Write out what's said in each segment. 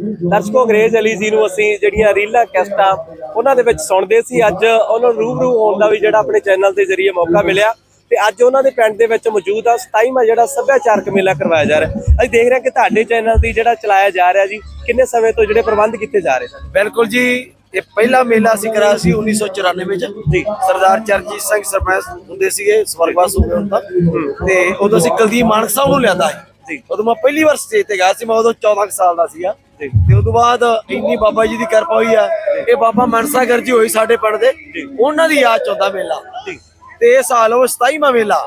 ਦਰਸ਼ਕੋ ਅੰਗਰੇਜ਼ ਅਲੀ ਜੀ ਨੂੰ ਅਸੀਂ ਜਿਹੜੀਆਂ ਰੀਲਾਂ ਕੈਸਟਾਂ ਉਹਨਾਂ ਦੇ ਵਿੱਚ ਸੁਣਦੇ ਸੀ। ਅੱਜ ਉਹਨਾਂ ਨੂੰ ਰੂਬਰੂ ਹੋਣ ਦਾ ਵੀ ਜਿਹੜਾ ਆਪਣੇ ਚੈਨਲ ਦੇ ਜ਼ਰੀਏ ਮੌਕਾ ਮਿਲਿਆ। ਤੇ ਅੱਜ ਉਹਨਾਂ ਦੇ ਪਿੰਡ ਦੇ ਵਿੱਚ ਮੌਜੂਦ ਆ। 27ਵਾਂ ਜਿਹੜਾ ਸੱਭਿਆਚਾਰਕ ਮੇਲਾ ਕਰਵਾਇਆ ਜਾ ਰਿਹਾ ਅਸੀਂ ਦੇਖ ਰਹੇ ਕਿ ਤੁਹਾਡੇ ਚੈਨਲ ਦੀ ਜਿਹੜਾ ਚਲਾਇਆ ਜਾ ਰਿਹਾ ਜੀ ਕਿੰਨੇ ਸਮੇਂ ਤੋਂ ਜਿਹੜੇ ਪ੍ਰਬੰਧ ਕੀਤੇ ਜਾ ਰਹੇ ਸਨ? ਬਿਲਕੁਲ ਜੀ ਇਹ ਪਹਿਲਾ ਮੇਲਾ ਅਸੀਂ ਕਰਾਇਆ ਸੀ 1994 ਵਿੱਚ। ਜੀ। ਸਰਦਾਰ ਚਰਨਜੀਤ ਸਿੰਘ ਸਰਪੰਚ ਹੁੰਦੇ ਸੀਗੇ ਸਵਰਗਵਾਸ ਹੋ ਗਏ ਹੁਣ ਤਾਂ। ਤੇ ਉਦੋਂ ਅਸੀਂ ਕੁਲਦੀਪ ਮਾਨਕ ਸਾਹਿਬ ਨੂੰ ਲਿਆਂਦਾ ਸੀ। ਉਦੋਂ ਮੈਂ ਪਹਿਲੀ ਵਾਰ ਸਟੇਜ ਤੇ ਗਿਆ ਸੀ ਮੈਂ ਉਦੋਂ 14 ਕੁ ਸਾਲ ਦਾ ਸੀਗਾ। ਤੇ ਉਦੋਂ ਬਾਅਦ ਇੰਨੀ ਬਾਬਾ ਜੀ ਦੀ ਕਿਰਪਾ ਹੋਈ ਆ ਇਹ ਬਾਬਾ ਮਨਸਾਗਰ ਜੀ ਹੋਈ ਸਾਡੇ ਪਿੰਡ ਦੇ। ਉਹਨਾਂ ਦੀ ਯਾਦ ਚ ਆਉਂਦਾ ਮੇਲਾ। ਤੇ ਇਹ ਸਾਲ ਉਹ 27ਵਾਂ ਮੇਲਾ।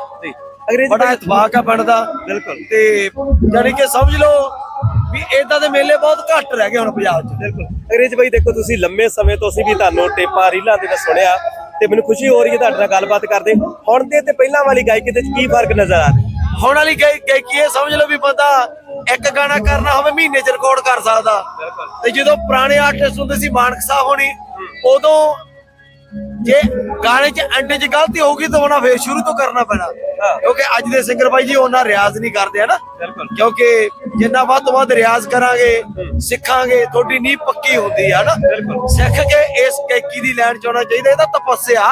ਬੜਾ ਇਤਫਾਕ ਆ ਪਿੰਡ ਦਾ। ਬਿਲਕੁਲ। ਤੇ ਜਾਣੀ ਕਿ ਸਮਝ ਲਓ ਵੀ ਇਦਾਂ ਦੇ ਮੇਲੇ ਬਹੁਤ ਘੱਟ ਰਹਿ ਗਏ ਹੁਣ ਪੰਜਾਬ 'ਚ। ਬਿਲਕੁਲ। ਅੰਗਰੇਜ਼ ਬਾਈ ਦੇਖੋ ਤੁਸੀਂ ਲੰਮੇ ਸਮੇਂ ਤੋਂ ਅਸੀਂ ਵੀ ਤੁਹਾਨੂੰ ਟੇਪਾਂ ਰੀਲਾਂ ਦੇ ਸੁਣਿਆ ਤੇ ਮੈਨੂੰ ਖੁਸ਼ੀ ਹੋ ਰਹੀ ਹੈ ਤੁਹਾਡੇ ਨਾਲ ਗੱਲਬਾਤ ਕਰਦੇ। ਹੁਣ ਦੇ ਤੇ ਪਹਿਲਾਂ ਵਾਲੀ ਗਾਇਕੀ ਦੇ ਵਿੱਚ ਕੀ ਫ਼ਰਕ ਨਜ਼ਰ ਆ ਰਿਹਾ? ਹੁਣ ਵਾਲੀ ਗਾਇ ਗਾਇਕੀ ਇਹ ਸਮਝ ਲਓ ਵੀ ਬੰਦਾ ਇੱਕ ਗਾਣਾ ਕਰਨਾ ਹੋਵੇ ਮਹੀਨੇ 'ਚ ਰਿਕਾਰਡ ਕਰ ਸਕਦਾ ਤੇ ਜਦੋਂ ਪੁਰਾਣੇ ਆਰਟਿਸਟ ਹੁੰਦੇ ਸੀ ਮਾਨਕ ਸਾਹਿਬ ਹੋਣੀ ਉਦੋਂ ਜੇ ਗਾਣੇ 'ਚ ਐਂਡ 'ਚ ਗਲਤੀ ਹੋਊਗੀ ਤਾਂ ਉਹਨਾਂ ਫੇਰ ਸ਼ੁਰੂ ਤੋਂ ਕਰਨਾ ਪੈਣਾ ਹਾਂ। ਕਿਉਂਕਿ ਅੱਜ ਦੇ ਸਿੰਗਰ ਬਾਈ ਜੀ ਉਹਨਾਂ ਰਿਆਜ਼ ਨਹੀਂ ਕਰਦੇ ਹਨਾ। ਕਿਉਂਕਿ ਜਿੰਨਾ ਵੱਧ ਤੋਂ ਵੱਧ ਰਿਆਜ਼ ਕਰਾਂਗੇ ਸਿੱਖਾਂਗੇ ਤੁਹਾਡੀ ਨੀਂਹ ਪੱਕੀ ਹੁੰਦੀ ਹੈ ਨਾ। ਸਿੱਖ ਕੇ ਇਸ ਗਾਇਕੀ ਦੀ ਲਾਈਨ 'ਚ ਆਉਣਾ ਚਾਹੀਦਾ ਇਹਦਾ ਤਪੱਸਿਆ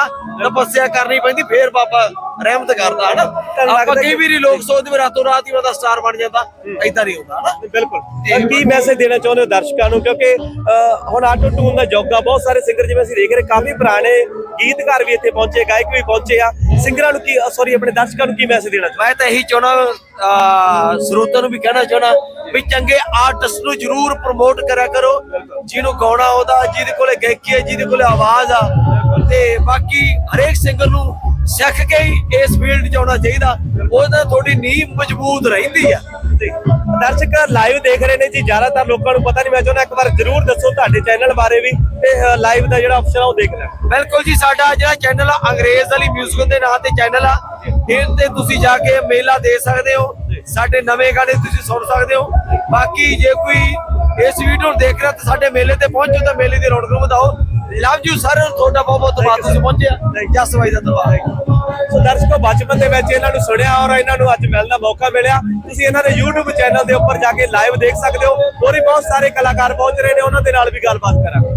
ਤਪੱਸਿਆ ਕਰਨੀ ਪੈਂਦੀ ਫੇਰ ਬਾਬਾ ਰਹਿਮਤ ਕਰਦਾ ਹਨਾ ਤੁਹਾਨੂੰ ਆਪਾਂ ਕਈ ਵਾਰੀ ਲੋਕ ਸੋਚਦੇ ਵੀ ਰਾਤੋਂ ਰਾਤ ਹੀ ਬੰਦਾ ਸਟਾਰ ਬਣ ਜਾਂਦਾ ਐਦਾਂ ਨਹੀਂ ਹੁੰਦਾ ਹਨਾ ਬਿਲਕੁਲ। ਕੀ ਮੈਸੇਜ ਦੇਣਾ ਚਾਹੁੰਦੇ ਹੋ ਦਰਸ਼ਕਾਂ ਨੂੰ? ਕਿਉਂਕਿ ਹੁਣ ਆਟੋ ਟੂਨ ਦਾ ਜੋਗਾ ਬਹੁਤ ਸਾਰੇ ਸਿੰਗਰ ਜਿਵੇਂ ਅਸੀਂ ਦੇਖ ਰਹੇ ਕਾਫੀ ਪੁਰਾਣੇ ਗੀਤਕਾਰ ਵੀ ਇੱਥੇ ਪਹੁੰਚੇ, ਗਾਇਕ ਵੀ ਪਹੁੰਚੇ ਆ। ਸਿੰਗਰਾਂ ਨੂੰ ਕੀ ਸੌਰੀ ਆਪਣੇ ਦਰਸ਼ਕਾਂ ਨੂੰ ਕੀ ਮੈਸੇਜ ਦੇਣਾ ਚਾਹੁੰਦੇ? ਮੈਂ ਤਾਂ ਇਹੀ ਚਾਹਣਾ ਸਰੋਤਿਆਂ ਨੂੰ ਵੀ ਕਹਿਣਾ ਚਾਹਣਾ ਵੀ ਚੰਗੇ ਆਰਟਿਸਟ ਨੂੰ ਜਰੂਰ ਪ੍ਰਮੋਟ ਕਰਿਆ ਕਰੋ। ਜਿਹਨੂੰ ਗਾਉਣਾ ਆਉਂਦਾ, ਜਿਹਦੇ ਕੋਲੇ ਗਾਇਕੀ ਹੈ ਜਿਹਦੇ ਕੋਲੇ ਆਵਾਜ਼ ਆ। ਤੇ ਬਾਕੀ ਹਰੇਕ ਸਿੰਗਰ ਨੂੰ ਸਿੱਖ ਕੇ ਹੀ ਇਸ ਫੀਲਡ 'ਚ ਆਉਣਾ ਚਾਹੀਦਾ। ਉਹਦਾ ਤੁਹਾਡੀ ਨੀਂਹ ਮਜ਼ਬੂਤ ਰਹਿੰਦੀ ਆ। ਜੀ। ਦਰਸ਼ਕ ਲਾਈਵ ਦੇਖ ਰਹੇ ਨੇ ਜੀ, ਜ਼ਿਆਦਾਤਰ ਲੋਕਾਂ ਨੂੰ ਪਤਾ ਨਹੀਂ, ਮੈਂ ਚਾਹੁੰਦਾ ਇੱਕ ਵਾਰ ਜਰੂਰ ਦੱਸੋ ਤੁਹਾਡੇ ਚੈਨਲ ਬਾਰੇ ਵੀ ਤੇ ਲਾਈਵ ਦਾ ਜਿਹੜਾ ਆਪਸ਼ਨ ਆ ਉਹ ਦੇਖ ਲੈਣ। ਬਿਲਕੁਲ ਜੀ, ਸਾਡਾ ਜਿਹੜਾ ਚੈਨਲ ਆ, ਅੰਗਰੇਜ਼ ਵਾਲੀ ਮਿਊਜ਼ਿਕ ਦੇ ਨਾਂ ਤੇ ਚੈਨਲ ਆ। ਇਹ ਤੇ ਤੁਸੀਂ ਜਾ ਕੇ ਮੇਲਾ ਦੇ ਸਕਦੇ ਹੋ, ਸਾਡੇ ਨਵੇਂ ਗਾਣੇ ਤੁਸੀਂ ਸੁਣ ਸਕਦੇ ਹੋ। ਬਾਕੀ ਜੇ ਕੋਈ ਇਸ ਵੀਡੀਓ ਨੂੰ ਦੇਖ ਰਿਹਾ ਤਾਂ ਸਾਡੇ ਮੇਲੇ ਤੇ ਪਹੁੰਚੋ ਤਾਂ ਮੇਲੇ ਦੀ ਰੌਣਕ ਵਧਾਓ। ਲਵ ਯੂ ਸਰ ਤੁਹਾਡਾ ਬਹੁਤ ਬਹੁਤ ਧੰਨਵਾਦ ਤੁਸੀਂ ਪਹੁੰਚਿਆ ਜਸ ਬਾਈ ਦਾ ਧੰਨਵਾਦ। ਸੋ ਦਰਸ਼ਕੋ ਬਚਪਨ ਦੇ ਵਿੱਚ ਇਹਨਾਂ ਨੂੰ ਸੁਣਿਆ ਔਰ ਇਹਨਾਂ ਨੂੰ ਅੱਜ ਮਿਲਣ ਦਾ ਮੌਕਾ ਮਿਲਿਆ। ਤੁਸੀਂ ਇਹਨਾਂ ਦੇ YouTube ਚੈਨਲ ਦੇ ਉੱਪਰ ਜਾ ਕੇ ਲਾਈਵ ਦੇਖ ਸਕਦੇ ਹੋ। ਹੋਰ ਵੀ ਬਹੁਤ ਸਾਰੇ ਕਲਾਕਾਰ ਪਹੁੰਚ ਰਹੇ ਨੇ ਉਹਨਾਂ ਦੇ ਨਾਲ ਵੀ ਗੱਲਬਾਤ ਕਰਾਂਗੇ।